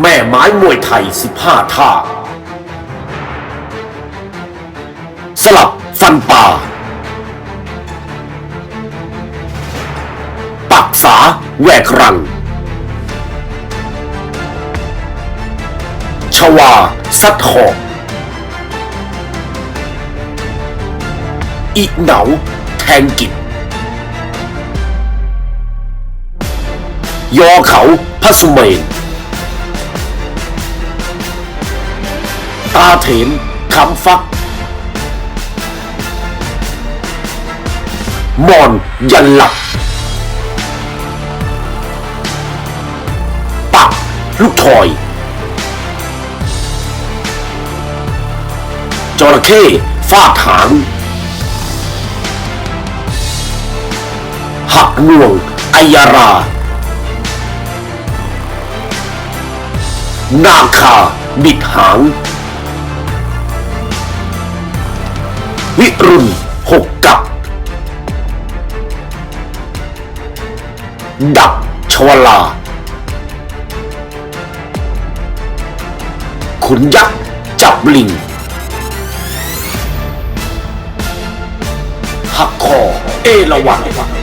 แม่ไม้มวยไทย 15 ท่า สลับฟันป่า ปักษาแหวกรัง ชวาซัดหอกอีเหนาแทงกิจยอเขาพระสุเมน ตาเถนคำฟัก มอนยันหลักปักลูกทอย จระเข้ฟาดหางหักงวงไอยารา นาคาบิดหาง วิรุณหกกับ ดับชวลา ขุนยักษ์จับลิง หักคอเอราวัณ